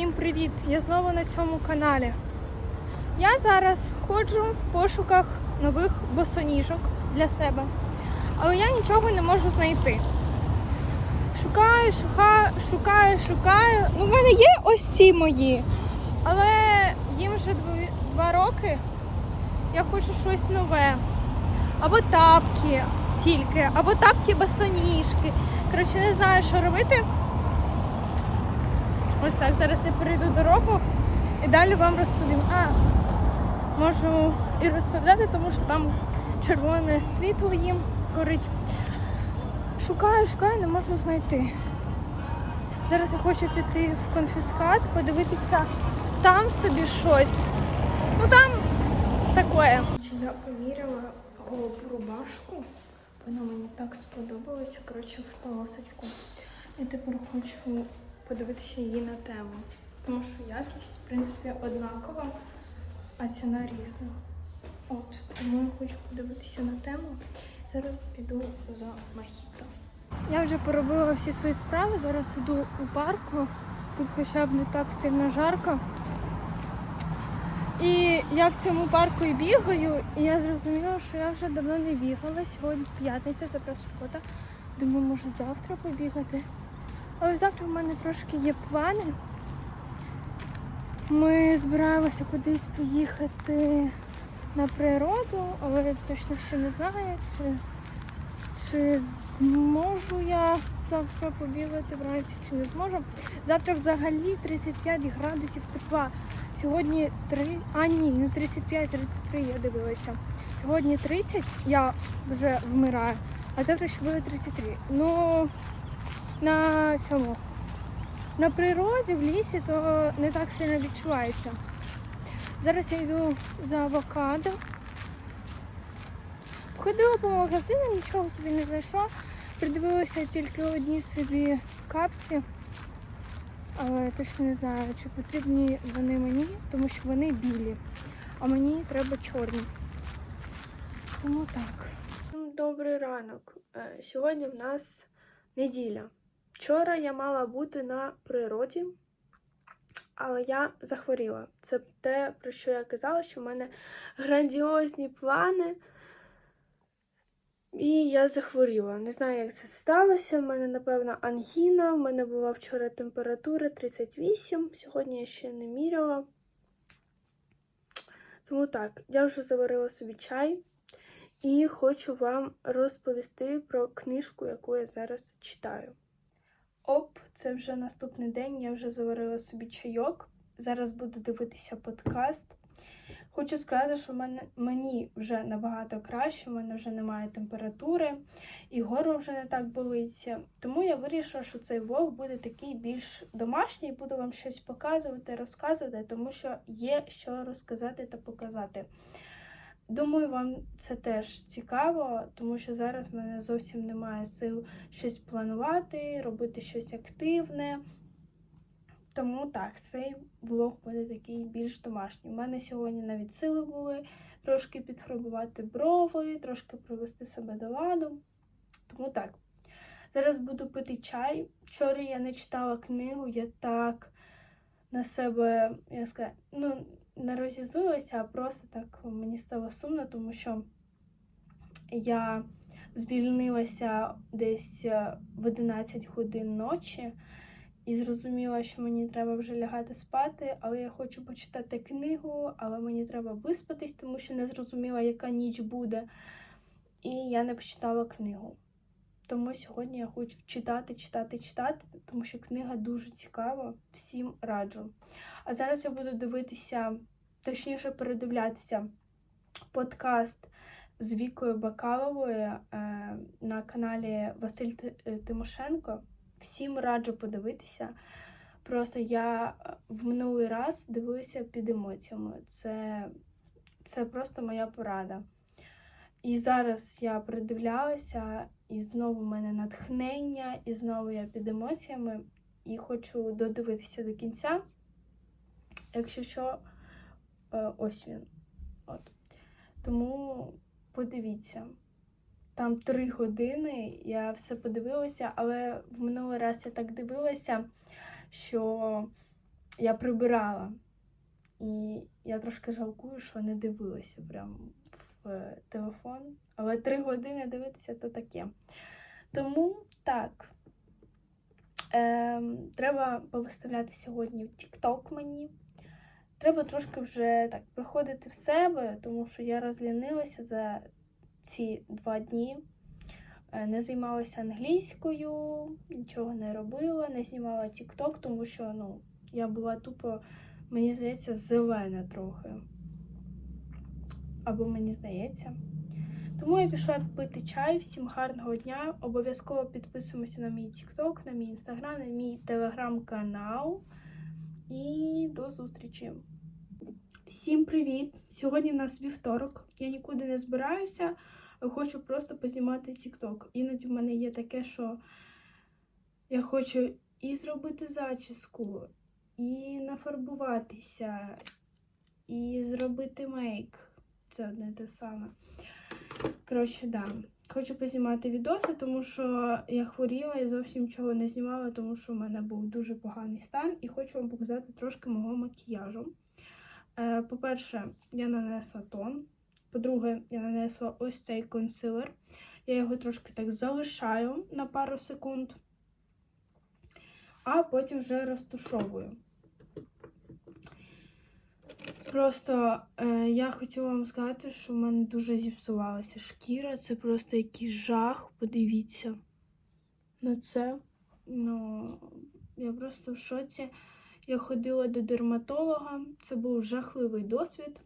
Всім привіт! Я знову на цьому каналі. Я зараз ходжу в пошуках нових босоніжок для себе, але я нічого не можу знайти. Шукаю, шукаю, шукаю, шукаю. Ну, в мене є ось ці мої, але їм вже два роки. Я хочу щось нове. Або тапки тільки, або тапки босоніжки. Коротше, не знаю, що робити. Ось так, зараз я перейду дорогу і далі вам розповім. А, можу і розповідати, тому що там червоне світло їм горить. Шукаю, шукаю, не можу знайти. Зараз я хочу піти в конфіскат, подивитися там собі щось. Ну там таке. Я поміряла голубу рубашку. Вона мені так сподобалася, коротше, в полосочку. Я тепер хочу подивитися її на тему. Тому що якість, в принципі, однакова, а ціна різна. От, тому я хочу подивитися на тему. Зараз піду за мохіто. Я вже поробила всі свої справи. Зараз іду у парку. Тут хоча б не так сильно жарко. І я в цьому парку і бігаю, і я зрозуміла, що я вже давно не бігала. Сьогодні п'ятниця, завтра субота. Думаю, може завтра побігати. Але завтра в мене трошки є плани. Ми збираємося кудись поїхати на природу, але я точно ще не знаю, чи, чи зможу я завтра побігати вранці, чи не зможу. Завтра взагалі 35 градусів тепла. Сьогодні 3, а ні, не 35, 33 я дивилася. Сьогодні 30, я вже вмираю, а завтра ще буде 33. Ну, на цьому. На природі, в лісі, то не так сильно відчувається. Зараз я йду за авокадо. Ходила по магазинам, нічого собі не знайшла. Придивилася тільки одні собі капці. Але я точно не знаю, чи потрібні вони мені, тому що вони білі, а мені треба чорні. Тому так. Добрий ранок. Е, Сьогодні в нас неділя. Вчора я мала бути на природі, але я захворіла. Це те, про що я казала, що в мене грандіозні плани. І я захворіла. Не знаю, як це сталося. У мене, напевно, ангіна. У мене була вчора температура 38, сьогодні я ще не міряла. Тому так, я вже заварила собі чай і хочу вам розповісти про книжку, яку я зараз читаю. Оп, це вже наступний день. Я вже заварила собі чайок. Зараз буду дивитися подкаст. Хочу сказати, що мене, мені вже набагато краще, в мене вже немає температури, і горло вже не так болиться. Тому я вирішила, що цей влог буде такий більш домашній, буду вам щось показувати, розказувати, тому що є що розказати та показати. Думаю, вам це теж цікаво, тому що зараз в мене зовсім немає сил щось планувати, робити щось активне. Тому так, цей влог буде такий більш домашній. У мене сьогодні навіть сили були трошки підфарбувати брови, трошки привести себе до ладу. Тому так. Зараз буду пити чай. Вчора я не читала книгу, я так на себе, я скажу, ну, не розізлилася, а просто так мені стало сумно, тому що я звільнилася десь е, в 11 годин ночі і зрозуміла, що мені треба вже лягати спати, але я хочу почитати книгу, але мені треба виспатись, тому що не зрозуміла, яка ніч буде. І я не почитала книгу. Тому сьогодні я хочу читати, читати, читати, тому що книга дуже цікава, всім раджу. А зараз я буду дивитися, точніше передивлятися подкаст з Вікою Бакаловою е, на каналі Василь е, Тимошенко. Всім раджу подивитися. Просто я е, в минулий раз дивилася під емоціями. Це, це просто моя порада. І зараз я придивлялася, і знову в мене натхнення, і знову я під емоціями, і хочу додивитися до кінця. Якщо що, ось він. От. Тому подивіться. Там три години, я все подивилася, але в минулий раз я так дивилася, що я прибирала. І я трошки жалкую, що не дивилася прям в е, телефон. Але три години дивитися то таке. Тому так. Ем, треба повиставляти сьогодні в TikTok мені. Треба трошки вже так приходити в себе, тому що я розлінилася за ці два дні. Е, Не займалася англійською, нічого не робила, не знімала TikTok, тому що ну, я була тупо, мені здається, зелена трохи. Або мені здається. Тому я пішла пити чай. Всім гарного дня. Обов'язково підписуємося на мій TikTok, на мій інстаграм, на мій телеграм-канал. І до зустрічі! Всім привіт! Сьогодні в нас вівторок. Я нікуди не збираюся, хочу просто познімати TikTok. Іноді в мене є таке, що я хочу і зробити зачіску, і нафарбуватися, і зробити мейк. Це одне те саме. Коротше, да. Хочу познімати відоси, тому що я хворіла і зовсім нічого не знімала, тому що в мене був дуже поганий стан, і хочу вам показати трошки мого макіяжу. Е, По-перше, я нанесла тон. По-друге, я нанесла ось цей консилер. Я його трошки так залишаю на пару секунд, а потім вже розтушовую. Просто е, я хотіла вам сказати, що в мене дуже зіпсувалася шкіра. Це просто якийсь жах. Подивіться на це. Ну, я просто в шоці. Я ходила до дерматолога, це був жахливий досвід.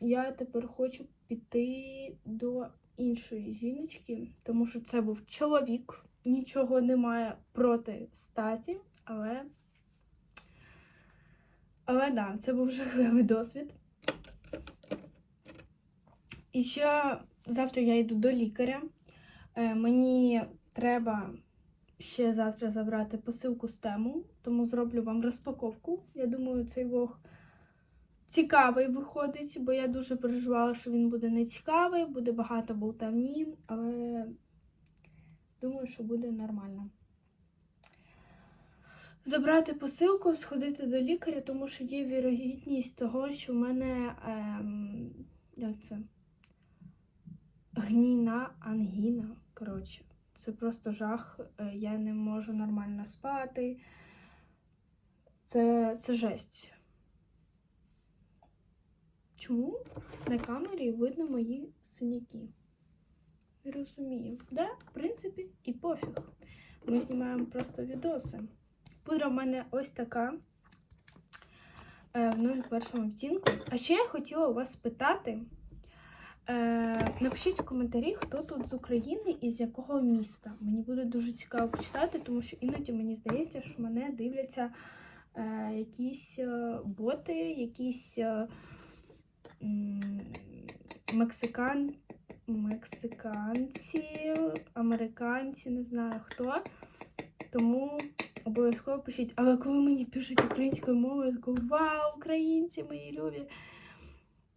Я тепер хочу піти до іншої жіночки, тому що це був чоловік. Нічого немає проти статі, але. Але да, це був жахливий досвід. І ще завтра я йду до лікаря. Е, Мені треба ще завтра забрати посилку з тему, тому зроблю вам розпаковку. Я думаю, цей влог цікавий виходить, бо я дуже переживала, що він буде не цікавий, буде багато болтавні, але думаю, що буде нормально. Забрати посилку, сходити до лікаря, тому що є вірогідність того, що в мене ем, як це? Гніна ангіна. Коротше, це просто жах. Е, Я не можу нормально спати. Це, це жесть. Чому на камері видно мої синяки? Не розумію. Да, в принципі, і пофіг. Ми знімаємо просто відоси. Пудра в мене ось така е, в 01 відтінку. А ще я хотіла вас спитати. Е, напишіть в коментарі, хто тут з України і з якого міста. Мені буде дуже цікаво почитати, тому що іноді мені здається, що мене дивляться е, якісь е, боти, якісь е, мексикан, мексиканці, американці, не знаю хто. Тому обов'язково пишіть. Але коли мені пишуть українською мовою, я така вау, українці мої любі.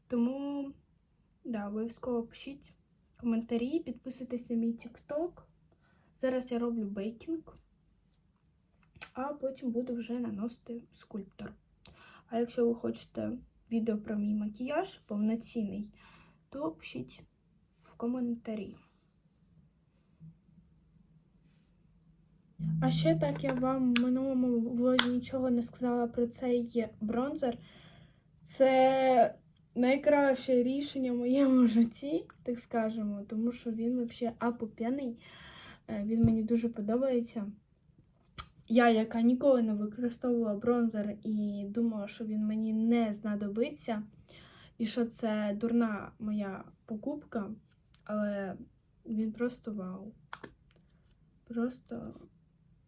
Тому, да, обов'язково пишіть коментарі, підписуйтесь на мій TikTok. Зараз я роблю бейкінг, а потім буду вже наносити скульптор. А якщо ви хочете відео про мій макіяж повноцінний, то пишіть в коментарі. А ще так я вам в минулому влозі нічого не сказала про цей бронзер. Це найкраще рішення в моєму житті, так скажемо, тому що він взагалі апоп'яний. Е, Він мені дуже подобається. Я, яка ніколи не використовувала бронзер і думала, що він мені не знадобиться, і що це дурна моя покупка, але він просто вау. Просто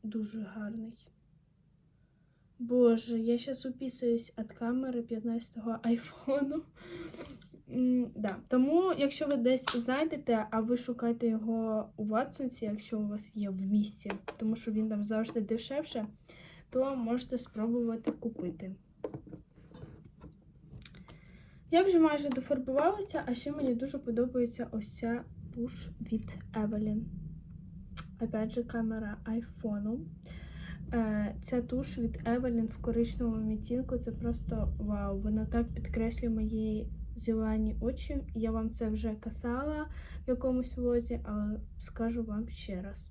дуже гарний. Боже, я зараз уписуюсь від камери 15-го айфону. Да. Тому, якщо ви десь знайдете, а ви шукаєте його у Ватсонсі, якщо у вас є в місті, тому що він там завжди дешевше, то можете спробувати купити. Я вже майже дофарбувалася, а ще мені дуже подобається ось ця пуш від Evelyn. Опять же, камера айфону. Е, Ця туш від Evelyn в коричневому відтінку це просто вау. Вона так підкреслює мої зелені очі. Я вам це вже казала в якомусь возі, але скажу вам ще раз.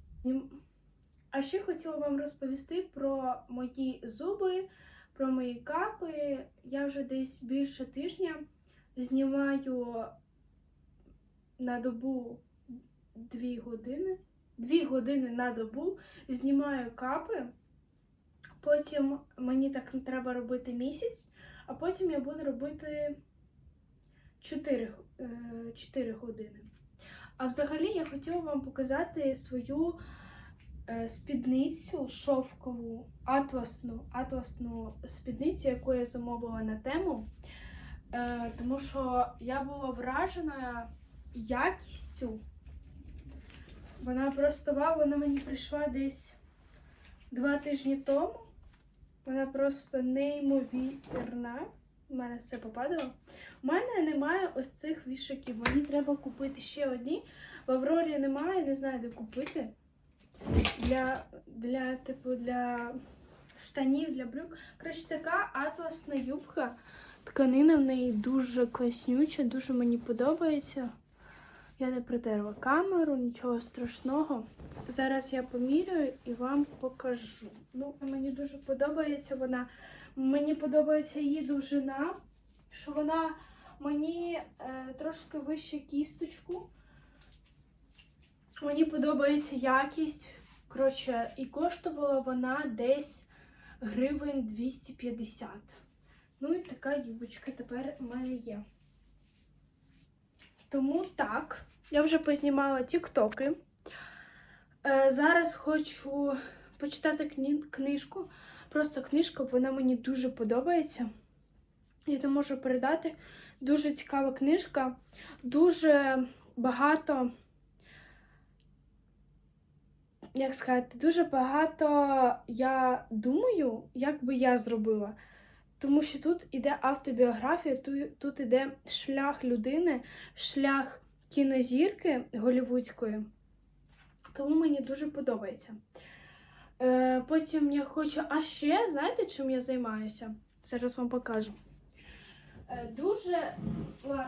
А ще хотіла вам розповісти про мої зуби, про мої капи. Я вже десь більше тижня знімаю на добу дві години. Дві години на добу знімаю капи. Потім мені так треба робити місяць, а потім я буду робити 4, 4 години. А взагалі я хотіла вам показати свою е, спідницю шовкову, атласну, атласну спідницю, яку я замовила на тему. Е, тому що я була вражена якістю. Вона просто вау, вона мені прийшла десь два тижні тому. Вона просто неймовірна. У мене все попадало. У мене немає ось цих вішаків. Мені треба купити ще одні. В Аврорі немає, не знаю, де купити. Для, для, типу, для штанів, для брюк. Коротше, така атласна юбка. Тканина в неї дуже класнюча, дуже мені подобається. Я не притерла камеру, нічого страшного. Зараз я поміряю і вам покажу. Ну, мені дуже подобається вона. Мені подобається її довжина, що вона мені е, трошки вище кісточку. Мені подобається якість. Коротше, і коштувала вона десь гривень 250. Ну і така юбочка тепер в мене є. Тому так, я вже познімала тіктоки. Е, зараз хочу почитати книжку. Просто книжка, вона мені дуже подобається. Я не можу передати. Дуже цікава книжка. Дуже багато, як сказати, дуже багато я думаю, як би я зробила. Тому що тут іде автобіографія, тут, тут іде шлях людини, шлях кінозірки голівудської. Тому мені дуже подобається. Е, потім я хочу. А ще, знаєте, чим я займаюся? Зараз вам покажу. Е, дуже,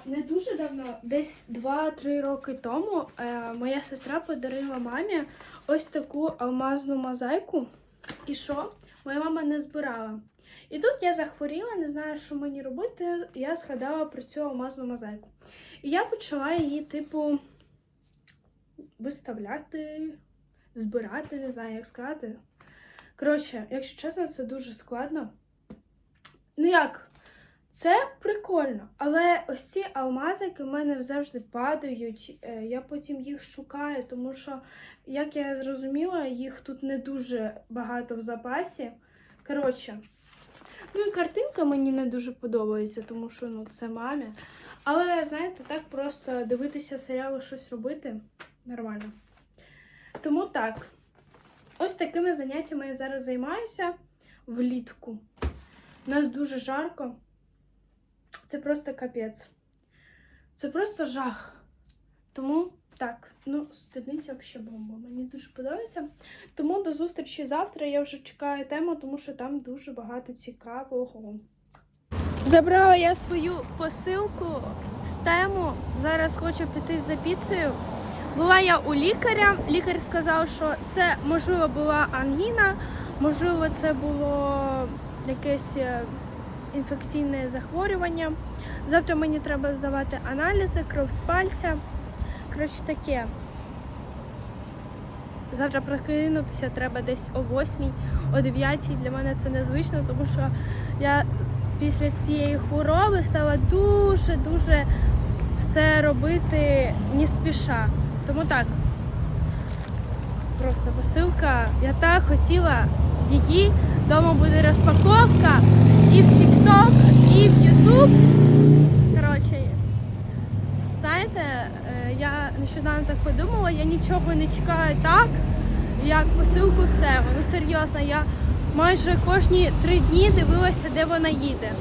не дуже давно, десь 2-3 роки тому, е, моя сестра подарила мамі ось таку алмазну мозаїку. І що? Моя мама не збирала. І тут я захворіла, не знаю, що мені робити. Я згадала про цю алмазну мозаїку. І я почала її, типу, виставляти, збирати, не знаю, як сказати. Коротше, якщо чесно, це дуже складно. Ну як? Це прикольно, але ось ці алмазики в мене завжди падають. Е, Я потім їх шукаю, тому що, як я зрозуміла, їх тут не дуже багато в запасі. Коротше, ну і картинка мені не дуже подобається, тому що ну, це мамі. Але, знаєте, так просто дивитися серіали, щось робити нормально. Тому так. Ось такими заняттями я зараз займаюся влітку. У нас дуже жарко. Це просто капець. Це просто жах. Тому так, ну, спідниця взагалі бомба. Мені дуже подобається. Тому до зустрічі завтра. Я вже чекаю тему, тому що там дуже багато цікавого. Забрала я свою посилку з тему. Зараз хочу піти за піцею. Була я у лікаря. Лікар сказав, що це можливо була ангіна, можливо, це було якесь е, інфекційне захворювання. Завтра мені треба здавати аналізи, кров з пальця. Коротше, таке. Завтра прокинутися треба десь о 8, о 9. Для мене це незвично, тому що я після цієї хвороби стала дуже-дуже все робити не спіша. Тому так. Просто посилка. Я так хотіла її. Дома буде розпаковка і в TikTok, і в YouTube. Коротше, знаєте, е, я нещодавно так подумала, я нічого не чекаю так, як посилку Сева. Ну серйозно, я майже кожні три дні дивилася, де вона їде.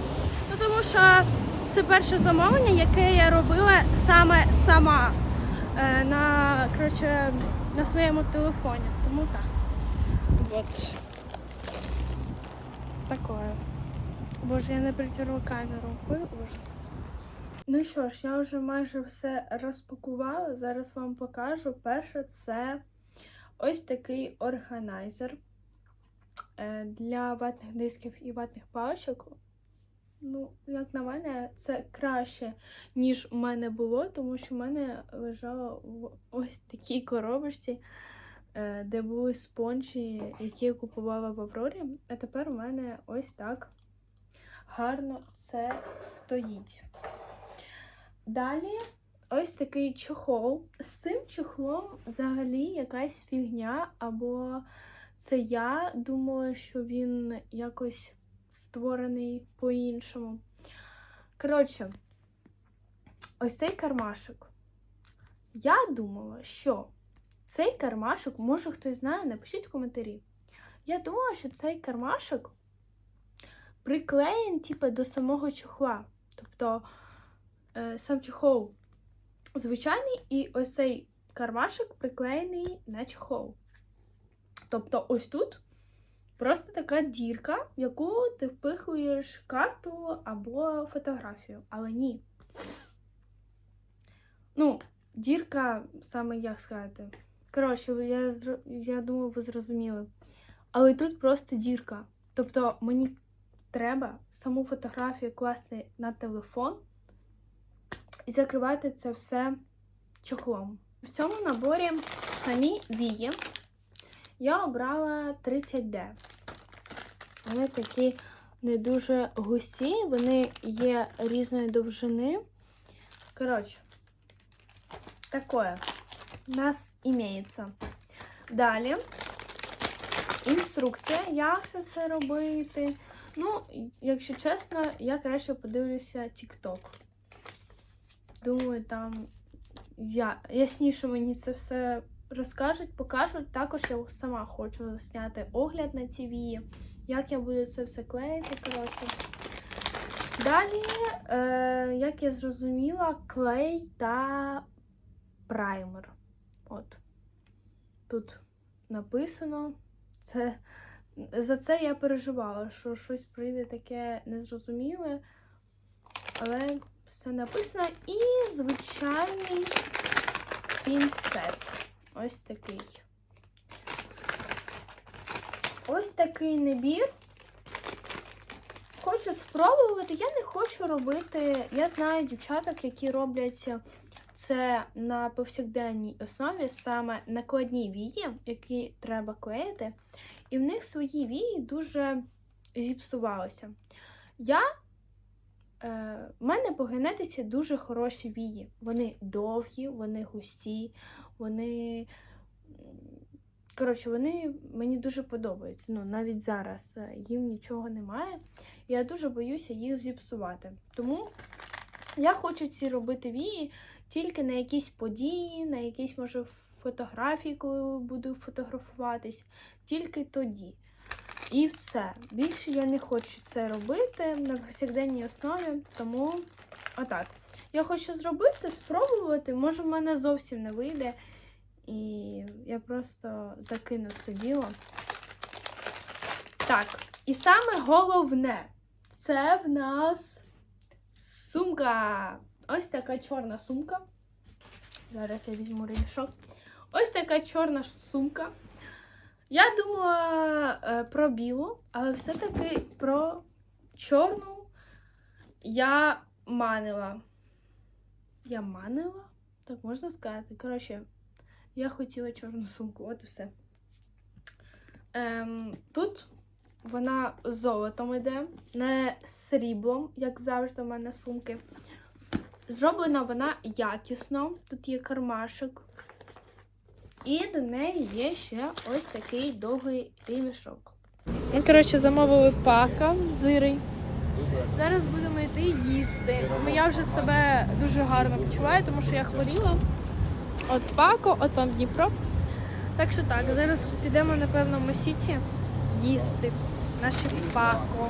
Ну тому що це перше замовлення, яке я робила саме сама е, на, коротше, на своєму телефоні. Тому так. От. такое. Боже, я не притягнула камеру. Ой, ужас. Ну що ж, я вже майже все розпакувала. Зараз вам покажу. Перше, це ось такий органайзер е, для ватних дисків і ватних паличок. Ну, як на мене, це краще, ніж у мене було, тому що в мене лежало в ось такій коробочці, е, де були спонжі, які я купувала в Аврорі. А тепер у мене ось так гарно це стоїть. Далі ось такий чохол. З цим чохлом взагалі якась фігня, або це я думала, що він якось створений по-іншому. Коротше, ось цей кармашок. Я думала, що цей кармашок, може хтось знає, напишіть в коментарі. Я думала, що цей кармашок приклеєн, типу, до самого чохла. Тобто сам чохол звичайний, і ось цей кармашок приклеєний на чохол. Тобто, ось тут просто така дірка, в яку ти впихуєш карту або фотографію. Але ні. Ну, дірка, саме як сказати. Коротше, я, я думаю, ви зрозуміли. Але тут просто дірка. Тобто мені треба саму фотографію класти на телефон і закривати це все чохлом. В цьому наборі самі вії я обрала 30D. Вони такі не дуже густі, вони є різної довжини. Коротше, такое у нас імеється. Далі інструкція, як це все робити. Ну, якщо чесно, я краще подивлюся TikTok. Думаю, там я, ясніше мені це все розкажуть, покажуть. Також я сама хочу засняти огляд на вії, як я буду це все клеїти. коротше. Далі, е, як я зрозуміла, клей та праймер. От. Тут написано. Це, за це я переживала, що щось прийде таке незрозуміле. Але все написано. І звичайний пінцет. Ось такий. Ось такий набір. Хочу спробувати. Я не хочу робити. Я знаю дівчаток, які роблять це на повсякденній основі, саме накладні вії, які треба клеїти. І в них свої вії дуже зіпсувалися. Я Е, в мене по генетиці дуже хороші вії. Вони довгі, вони густі, вони. Коротше, вони мені дуже подобаються. Ну, навіть зараз е, їм нічого немає. Я дуже боюся їх зіпсувати. Тому я хочу ці робити вії тільки на якісь події, на якісь, може, фотографії, коли буду фотографуватись, тільки тоді. І все. Більше я не хочу це робити на повсякденній основі, тому отак. Я хочу зробити, спробувати. Може, в мене зовсім не вийде. І я просто закину це діло. Так, і саме головне це в нас сумка. Ось така чорна сумка. Зараз я візьму ремішок. Ось така чорна сумка. Я думала е, про білу, але все-таки про чорну я манила. Я манила? Так можна сказати. Коротше, я хотіла чорну сумку, от і все. Ем, тут вона з золотом йде, не сріблом, як завжди в мене сумки. Зроблена вона якісно. Тут є кармашок. І до неї є ще ось такий довгий ремішок. Ми, коротше, замовили пака зирий. Зараз будемо йти їсти. Ну, Я вже себе дуже гарно почуваю, тому що я хворіла. От пако, от вам Дніпро. Так що так, зараз підемо, напевно, в Мосіці їсти наше пако.